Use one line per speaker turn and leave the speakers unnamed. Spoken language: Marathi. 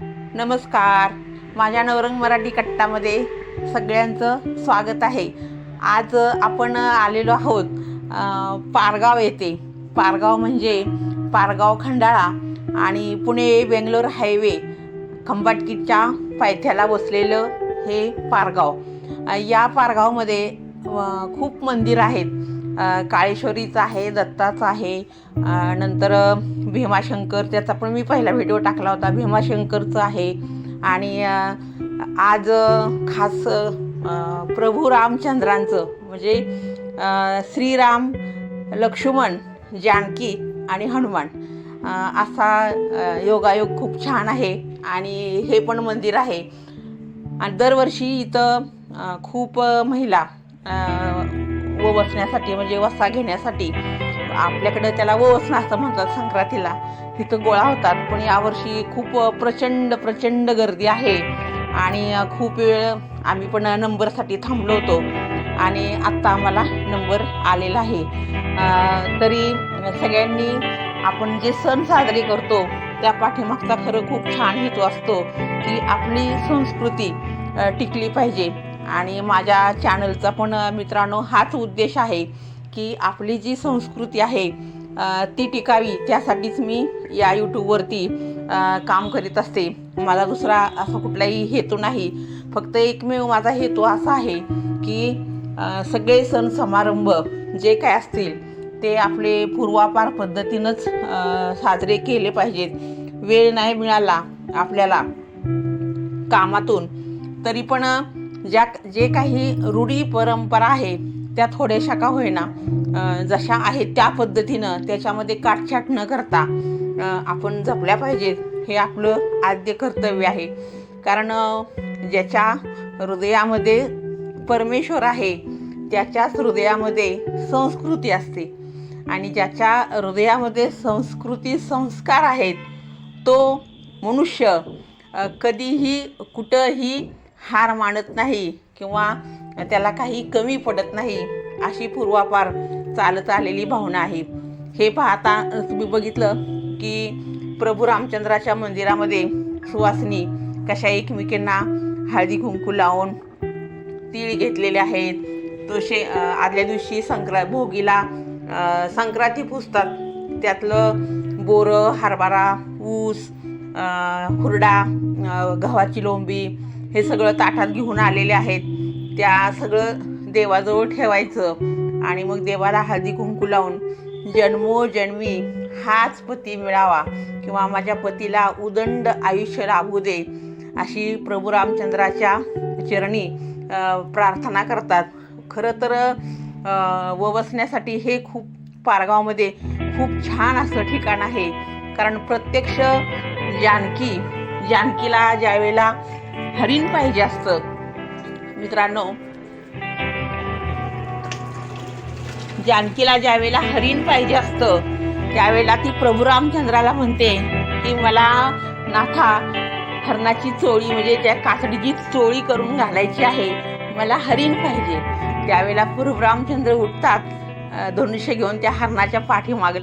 नमस्कार. माझ्या नवरंग मराठी कट्टामध्ये सगळ्यांचं स्वागत आहे. आज आपण आलेलो आहोत पारगाव येथे. पारगाव म्हणजे पारगाव खंडाळा आणि पुणे बेंगलोर हायवे खंबाटकीच्या पायथ्याला बसलेलं हे पारगाव. या पारगावमध्ये खूप मंदिर आहेत. काळेश्वरीचं आहे दत्ताचं आहे नंतर भीमाशंकर त्याचा पण मी पहिला व्हिडिओ टाकला होता. भीमाशंकरचं आहे. आणि आज खास प्रभू रामचंद्रांचं म्हणजे श्रीराम लक्ष्मण जानकी आणि हनुमान असा योगायोग खूप छान आहे. आणि हे पण मंदिर आहे. आणि दरवर्षी इथं खूप महिला व बसण्यासाठी म्हणजे वसा घेण्यासाठी आपल्याकडं त्याला वसणं असं म्हणतात संक्रांतीला. तिथं गोळा होतात. पण यावर्षी खूप प्रचंड प्रचंड गर्दी आहे. आणि खूप वेळ आम्ही पण नंबरसाठी थांबलो होतो. आणि आत्ता आम्हाला नंबर आलेला आहे. तरी सगळ्यांनी आपण जे सण साजरे करतो त्या पाठीमागचा खरं खूप छान हेतू असतो की आपली संस्कृती टिकली पाहिजे. आणि माझ्या चॅनलचा पण मित्रांनो हाच उद्देश आहे. की आपली जी संस्कृती आहे ती टिकावी त्यासाठीच मी या यूट्यूबवरती काम करीत असते. मला दुसरा असा कुठलाही हेतू नाही. फक्त एकमेव माझा हेतू असा आहे की सगळे सण समारंभ जे काय असतील ते आपले पूर्वापार पद्धतीनंच साजरे केले पाहिजेत. वेळ नाही मिळाला आपल्याला कामातून. तरी पण ज्या जे काही रूढी परंपरा आहे त्या थोड्याशा का होईना जशा आहेत त्या पद्धतीनं त्याच्यामध्ये काटछाट न करता आपण जपल्या पाहिजेत. हे आपलं आद्य कर्तव्य आहे. कारण ज्याच्या हृदयामध्ये परमेश्वर आहे त्याच्याच हृदयामध्ये संस्कृती असते. आणि ज्याच्या हृदयामध्ये संस्कृती संस्कार आहेत तो मनुष्य कधीही कुठंही हार मानत नाही किंवा त्याला काही कमी पडत नाही अशी पूर्वापार चालत आलेली भावना आहे. हे पाहता तुम्ही बघितलं की प्रभू रामचंद्राच्या मंदिरामध्ये सुवासिनी कशा एकमेकींना हळदी कुंकू लावून तीळ घेतलेले आहेत. तसे आदल्या दिवशी संक्रा भोगीला संक्रांती पुजतात. त्यातलं बोरं हरभरा ऊस हुरडा गव्हाची लोंबी हे सगळं ताटात घेऊन आलेले आहेत. त्या सगळं देवाजवळ ठेवायचं आणि मग देवाला हळदी कुंकू लावून जन्मोजन्मी हाच पती मिळावा किंवा माझ्या पतीला उदंड आयुष्य लाभू दे अशी प्रभू रामचंद्राच्या चरणी प्रार्थना करतात. खरं तर व बसण्यासाठी हे खूप पारगावमध्ये खूप छान असं ठिकाण आहे. कारण प्रत्यक्ष जानकी जानकीला ज्यावेळेला हरिण पाहिजे असतं. मित्रांनो जानकीला ज्यावेळेला हरिण पाहिजे असतं त्यावेळेला ती प्रभू रामचंद्राला म्हणते की मला नाथा हरणाची चोळी म्हणजे त्या कातडीची चोळी करून घालायची आहे. मला हरिण पाहिजे. त्यावेळेला प्रभू रामचंद्र उठतात धनुष्य घेऊन त्या हरणाच्या पाठीमाग